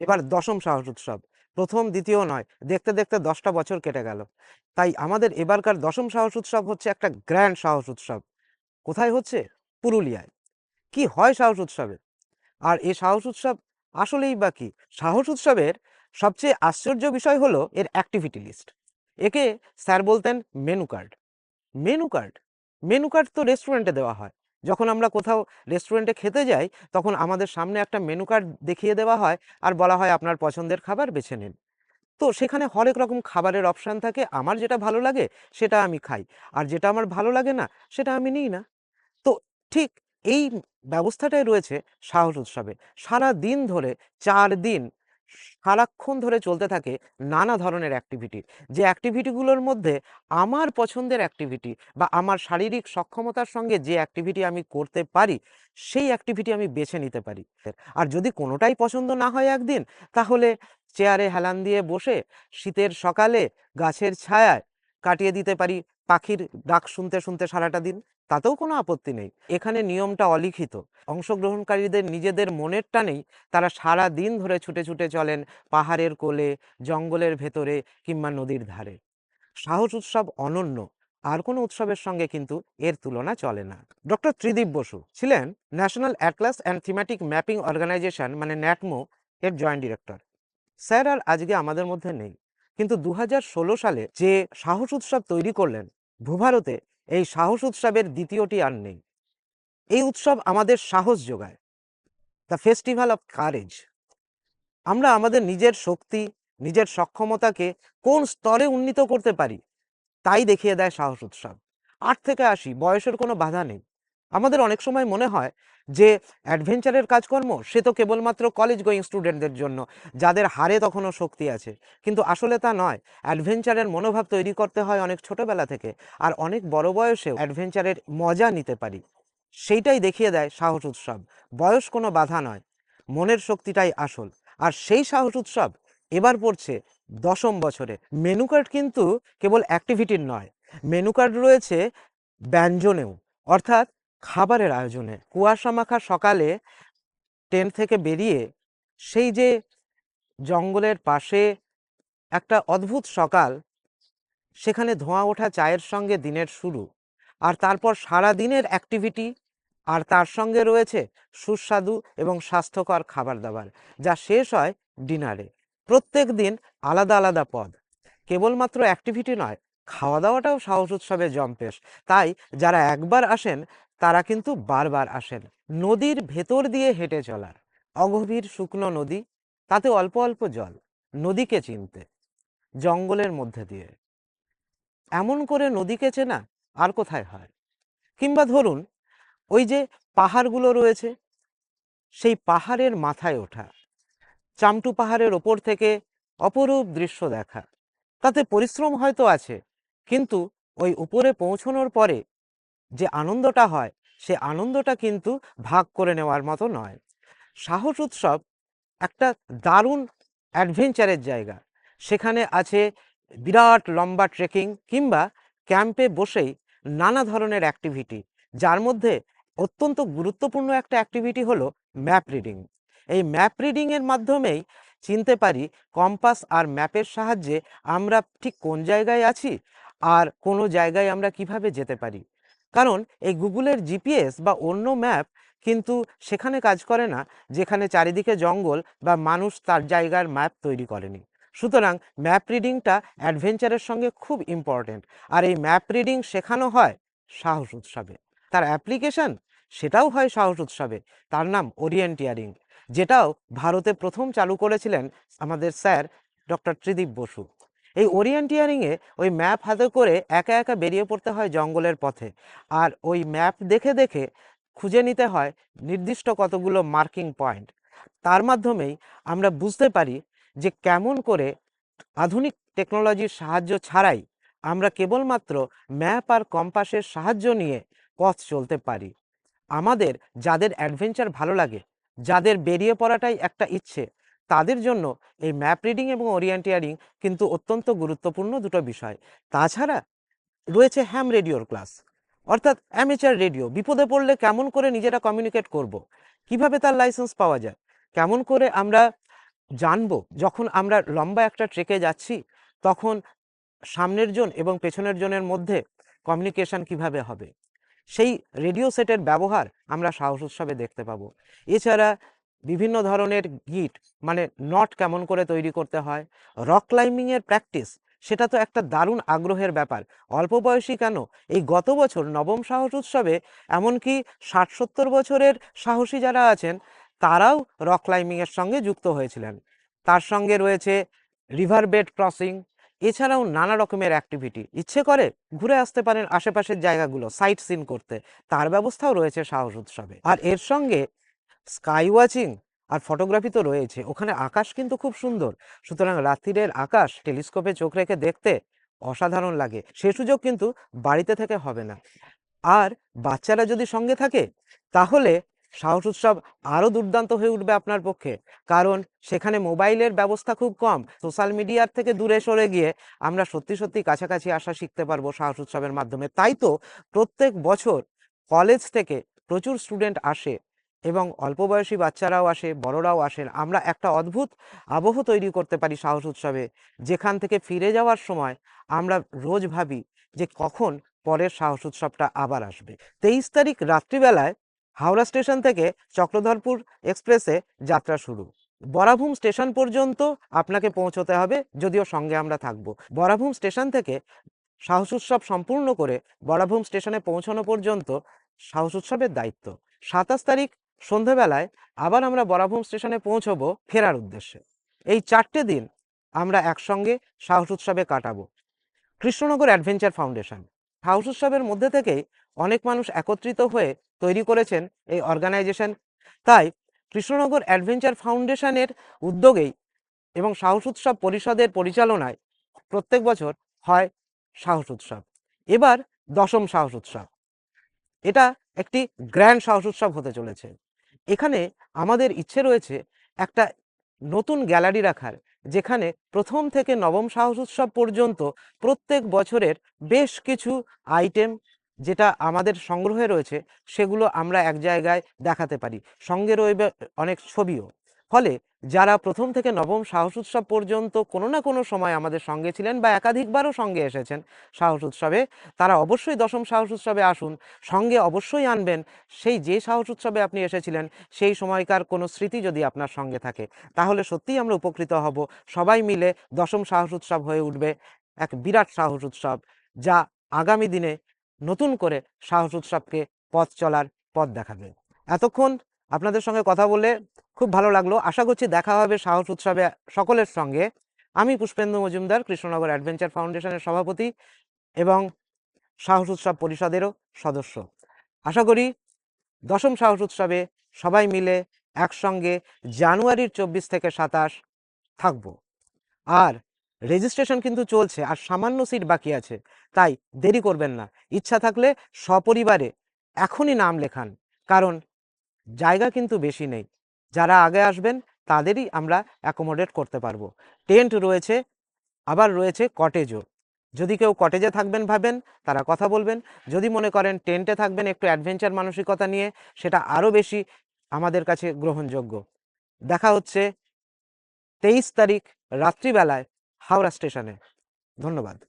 এবার দশম সাহস উৎসব। প্রথম, দ্বিতীয় নয়, দেখতে দেখতে দশটা বছর কেটে গেল। তাই আমাদের এবারকার দশম সাহস উৎসব হচ্ছে একটা গ্র্যান্ড সাহস উৎসব। কোথায় হচ্ছে? পুরুলিয়ায়। কি হয় সাহস উৎসবে? আর এই সাহস উৎসব আসলেই বা কি? সাহস উৎসবের সবচেয়ে আশ্চর্য বিষয় হলো এর অ্যাক্টিভিটি লিস্ট একে স্যার বলতেন menu card. Menu card. Menu card তো রেস্টুরেন্টে দেওয়া হয়। যখন আমরা কোথাও রেস্টুরেন্টে খেতে যাই, তখন আমাদের সামনে একটা মেনু কার্ড দেখিয়ে দেওয়া হয় আর বলা হয় আপনার পছন্দের খাবার বেছে নিন। তো সেখানে হরেক রকম খাবারের অপশান থাকে, আমার যেটা ভালো লাগে সেটা আমি খাই, আর যেটা আমার ভালো লাগে না সেটা আমি নিই না। তো ঠিক এই ব্যবস্থাটাই রয়েছে সাহস উৎসবে সারা দিন ধরে চার দিন সারাক্ষণ ধরে চলতে থাকে নানা ধরনের অ্যাক্টিভিটি যে অ্যাক্টিভিটিগুলোর মধ্যে আমার পছন্দের অ্যাক্টিভিটি বা আমার শারীরিক সক্ষমতার সঙ্গে যে অ্যাক্টিভিটি আমি করতে পারি, সেই অ্যাক্টিভিটি আমি বেছে নিতে পারি। আর যদি কোনোটাই পছন্দ না হয় একদিন, তাহলে চেয়ারে হেলান দিয়ে বসে শীতের সকালে গাছের ছায়ায় কাটিয়ে দিতে পারি পাখির ডাক শুনতে শুনতে সারাটা দিন তাতেও কোনো আপত্তি নেই। এখানে নিয়মটা অলিখিত। অংশগ্রহণকারীদের নিজেদের মনের টানেই তারা সারা দিন ধরে ছুটে ছুটে চলেন পাহাড়ের কোলে, জঙ্গলের ভেতরে কিংবা নদীর ধারে। সাহস উৎসব অনন্য। আর কোনো উৎসবের সঙ্গে কিন্তু এর তুলনা চলে না। ডক্টর ত্রিদীপ বসু ছিলেন national atlas and thematic mapping organisation মানে ন্যাটমো এর জয়েন্ট ডিরেক্টর। স্যার আর আজকে আমাদের মধ্যে নেই। কিন্তু দু হাজার ষোলো সালে যে সাহস উৎসব তৈরি করলেন ভূভারতে এই সাহস উৎসবের দ্বিতীয়টি আর নেই। এই উৎসব আমাদের সাহস যোগায়। দ্য ফেস্টিভ্যাল অফ কারেজ আমরা আমাদের নিজের শক্তি, নিজের সক্ষমতাকে কোন স্তরে উন্নীত করতে পারি, তাই দেখিয়ে দেয় সাহস উৎসব। আট থেকে আসি বয়সের কোনো বাধা নেই। আমাদের অনেক সময় মনে হয় যে অ্যাডভেঞ্চারের কাজকর্ম সে তো কেবলমাত্র কলেজ গোয়িং স্টুডেন্টদের জন্য, যাদের হারে তখনও শক্তি আছে। কিন্তু আসলে তা নয়। অ্যাডভেঞ্চারের মনোভাব তৈরি করতে হয় অনেক ছোটবেলা থেকে, আর অনেক বড় বয়সেও অ্যাডভেঞ্চারের মজা নিতে পারি। সেইটাই দেখিয়ে দেয় সাহস উৎসব। বয়স কোনো বাধা নয়, মনের শক্তিটাই আসল। আর সেই সাহস উৎসব এবার পড়ছে দশম বছরে। মেনু কার্ড কিন্তু কেবল অ্যাক্টিভিটির নয় মেনু কার্ড রয়েছে ব্যঞ্জনেও। অর্থাৎ খাবারের আয়োজনে। কুয়াশা মাখা সকালে ট্রেন থেকে বেরিয়ে সেই যে জঙ্গলের পাশে একটা অদ্ভুত সকাল, সেখানে ধোঁয়া ওঠা চায়ের সঙ্গে দিনের শুরু। আর তারপর সারা দিনের অ্যাক্টিভিটি আর তার সঙ্গে রয়েছে সুস্বাদু এবং স্বাস্থ্যকর খাবার দাবার, যা শেষ হয় ডিনারে। প্রত্যেক দিন আলাদা আলাদা পদ। কেবলমাত্র অ্যাক্টিভিটি নয়, খাওয়া দাওয়াটাও সাহস উৎসবে জম্পেশ। তাই যারা একবার আসেন তারা কিন্তু বারবার আসেন। নদীর ভেতর দিয়ে হেঁটে চলার। অগভীর শুকনো নদী, তাতে অল্প অল্প জল। নদীকে চিনতে। জঙ্গলের মধ্যে দিয়ে। এমন করে নদীকে চেনা আর কোথায় হয়? কিংবা ধরুন, ওই যে পাহাড়গুলো রয়েছে, সেই পাহাড়ের মাথায় ওঠা। চামটু পাহাড়ের ওপর থেকে অপরূপ দৃশ্য দেখা। তাতে পরিশ্রম হয়তো আছে, কিন্তু ওই উপরে পৌঁছানোর পরে যে আনন্দটা হয়, সে আনন্দটা কিন্তু ভাগ করে নেওয়ার মতো নয়। সাহস উৎসব একটা দারুণ অ্যাডভেঞ্চারের জায়গা। সেখানে আছে বিরাট লম্বা ট্রেকিং কিংবা ক্যাম্পে বসেই নানা ধরনের অ্যাক্টিভিটি যার মধ্যে অত্যন্ত গুরুত্বপূর্ণ একটা অ্যাক্টিভিটি হলো ম্যাপ রিডিং এই ম্যাপ রিডিংয়ের মাধ্যমেই চিনতে পারি কম্পাস আর ম্যাপের সাহায্যে আমরা ঠিক কোন জায়গায় আছি আর কোনো জায়গায় আমরা কীভাবে যেতে পারি। কারণ এই গুগলের জিপিএস বা অন্য ম্যাপ কিন্তু সেখানে কাজ করে না, যেখানে চারিদিকে জঙ্গল বা মানুষ তার জায়গার ম্যাপ তৈরি করেনি। সুতরাং ম্যাপ রিডিংটা অ্যাডভেঞ্চারের সঙ্গে খুব ইম্পর্টেন্ট আর এই ম্যাপ রিডিং শেখানো হয় সাহস উৎসবে। তার অ্যাপ্লিকেশন, সেটাও হয় সাহস উৎসবে। তার নাম ওরিয়েন্টিয়ারিং, যেটাও ভারতে প্রথম চালু করেছিলেন আমাদের স্যার ডক্টর ত্রিদীপ বসু। এই ওরিয়েন্টিয়ারিংয়ে ওই ম্যাপ হাতে করে একা একা বেরিয়ে পড়তে হয় জঙ্গলের পথে। আর ওই ম্যাপ দেখে দেখে খুঁজে নিতে হয় নির্দিষ্ট কতগুলো মার্কিং পয়েন্ট তার মাধ্যমেই আমরা বুঝতে পারি যে কেমন করে আধুনিক টেকনোলজির সাহায্য ছাড়াই আমরা কেবলমাত্র ম্যাপ আর কম্পাসের সাহায্য নিয়ে পথ চলতে পারি। আমাদের যাদের অ্যাডভেঞ্চার ভালো লাগে, যাদের বেরিয়ে পড়াটাই একটা ইচ্ছে তাদের জন্য এই ম্যাপ রিডিং এবং ওরিয়েন্টিয়ারিং কিন্তু অত্যন্ত গুরুত্বপূর্ণ দুটো বিষয়। তাছাড়া রয়েছে হ্যাম রেডিওর ক্লাস অর্থাৎ অ্যামেচার রেডিও বিপদে পড়লে কেমন করে নিজেরা কমিউনিকেট করব। কীভাবে তার লাইসেন্স পাওয়া যায়? কেমন করে আমরা জানব? যখন আমরা লম্বা একটা ট্রেকে যাচ্ছি, তখন সামনের জন এবং পেছনের জনের মধ্যে কমিউনিকেশন কীভাবে হবে? সেই রেডিও সেটের ব্যবহার আমরা সাহস উৎসবে দেখতে পাবো। এছাড়া বিভিন্ন ধরনের গিট মানে নট কেমন করে তৈরি করতে হয়, রক ক্লাইম্বিংয়ের প্র্যাকটিস, সেটা তো একটা দারুণ আগ্রহের ব্যাপার। অল্প বয়সী কেন? এই গত বছর নবম সাহস উৎসবে এমনকি ষাট সত্তর বছরের সাহসী যারা আছেন, তারাও রক ক্লাইম্বিংয়ের সঙ্গে যুক্ত হয়েছিলেন। তার সঙ্গে রয়েছে রিভার বেড ক্রসিং, এছাড়াও নানা রকমের অ্যাক্টিভিটি। ইচ্ছে করে ঘুরে আসতে পারেন আশেপাশের জায়গাগুলো, সাইট সিন করতে। তার ব্যবস্থাও রয়েছে সাহস উৎসবে। আর এর সঙ্গে স্কাই ওয়াচিং আর ফটোগ্রাফি তো রয়েছে। ওখানে আকাশ কিন্তু খুব সুন্দর। সুতরাং রাত্রিরের আকাশ টেলিস্কোপে চোখ রেখে দেখতে অসাধারণ লাগে। সে সুযোগ কিন্তু বাড়িতে থেকে হবে না। আর বাচ্চারা যদি সঙ্গে থাকে, তাহলে সাহস উৎসব আরও দুর্দান্ত হয়ে উঠবে আপনার পক্ষে। কারণ সেখানে মোবাইলের ব্যবস্থা খুব কম। সোশ্যাল মিডিয়ার থেকে দূরে সরে গিয়ে আমরা সত্যি সত্যি কাছাকাছি আসা শিখতে পারব সাহস উৎসবের মাধ্যমে। তাই তো প্রত্যেক বছর কলেজ থেকে প্রচুর স্টুডেন্ট আসে। এবং অল্প বয়সী বাচ্চারাও আসে, বড়রাও আসেন আমরা একটা অদ্ভুত আবহ তৈরি করতে পারি সাহস উৎসবে। যেখান থেকে ফিরে যাওয়ার সময় আমরা রোজ ভাবি যে কখন পরের সাহস উৎসবটা আবার আসবে। তেইশ তারিখ রাত্রিবেলায় হাওড়া স্টেশন থেকে চক্রধরপুর এক্সপ্রেসে যাত্রা শুরু। বরাভূম স্টেশন পর্যন্ত আপনাকে পৌঁছতে হবে, যদিও সঙ্গে আমরা থাকব। বরাভূম স্টেশন থেকে সাহস উৎসব সম্পূর্ণ করে বরাভূম স্টেশনে পৌঁছানো পর্যন্ত সাহস উৎসবের দায়িত্ব। সাতাশ তারিখ সন্ধেবেলায় আবার আমরা বরাভূম স্টেশনে পৌঁছবো ফেরার উদ্দেশ্যে। এই চারটে দিন আমরা একসঙ্গে সাহস উৎসবে কাটাবো। Krishnanagar adventure foundation. সাহস উৎসবের মধ্যে থেকেই অনেক মানুষ একত্রিত হয়ে তৈরি করেছেন এই অর্গানাইজেশন। তাই কৃষ্ণনগর অ্যাডভেঞ্চার ফাউন্ডেশনের উদ্যোগেই এবং সাহস উৎসব পরিষদের পরিচালনায় প্রত্যেক বছর হয় সাহস উৎসব। এবার দশম সাহস উৎসব। এটা একটি গ্র্যান্ড সাহস উৎসব হতে চলেছে। এখানে আমাদের ইচ্ছে রয়েছে একটা নতুন গ্যালারি রাখার, যেখানে প্রথম থেকে নবম সাহস উৎসব পর্যন্ত প্রত্যেক বছরের বেশ কিছু আইটেম যেটা আমাদের সংগ্রহে রয়েছে, সেগুলো আমরা এক জায়গায় দেখাতে পারি। সঙ্গে রইবে অনেক ছবিও। ফলে যারা প্রথম থেকে নবম সাহস উৎসব পর্যন্ত কোনো না কোনো সময় আমাদের সঙ্গে ছিলেন বা একাধিকবারও সঙ্গে এসেছেন সাহস উৎসবে, তারা অবশ্যই দশম সাহস উৎসবে আসুন, সঙ্গে অবশ্যই আনবেন। সেই যে সাহস উৎসবে আপনি এসেছিলেন, সেই সময়কার কোনো স্মৃতি যদি আপনার সঙ্গে থাকে, তাহলে সত্যিই আমরা উপকৃত হব। সবাই মিলে দশম সাহস উৎসব হয়ে উঠবে, এক বিরাট সাহস উৎসব, যা আগামী দিনে নতুন করে সাহস উৎসবকে পথ চলার পথ দেখাবে। এতক্ষণ আপনাদের সঙ্গে কথা বলে খুব ভালো লাগল। আশা করছি দেখা হবে সাহস উৎসবে সকলের সঙ্গে। আমি পুষ্পেন্দু মজুমদার, কৃষ্ণনগর অ্যাডভেঞ্চার ফাউন্ডেশনের সভাপতি এবং সাহস উৎসব পরিষদেরও সদস্য। আশা করি দশম সাহস উৎসবে সবাই মিলে একসঙ্গে জানুয়ারির চব্বিশ থেকে সাতাশ থাকব। আর রেজিস্ট্রেশন কিন্তু চলছে, আর সামান্য সিট বাকি আছে, তাই দেরি করবেন না। ইচ্ছা থাকলে সপরিবারে এখনই নাম লেখান, কারণ জায়গা কিন্তু বেশি নেই। যারা আগে আসবেন, তাদেরই আমরা অ্যাকোমোডেট করতে পারব। টেন্ট রয়েছে, আবার রয়েছে কটেজও যদি কেউ কটেজে থাকবেন ভাবেন, তারা কথা বলবেন। যদি মনে করেন টেন্টে থাকবেন একটু অ্যাডভেঞ্চার মানসিকতা নিয়ে, সেটা আরও বেশি আমাদের কাছে গ্রহণযোগ্য। দেখা হচ্ছে তেইশ তারিখ রাত্রিবেলায় হাওড়া স্টেশনে। ধন্যবাদ।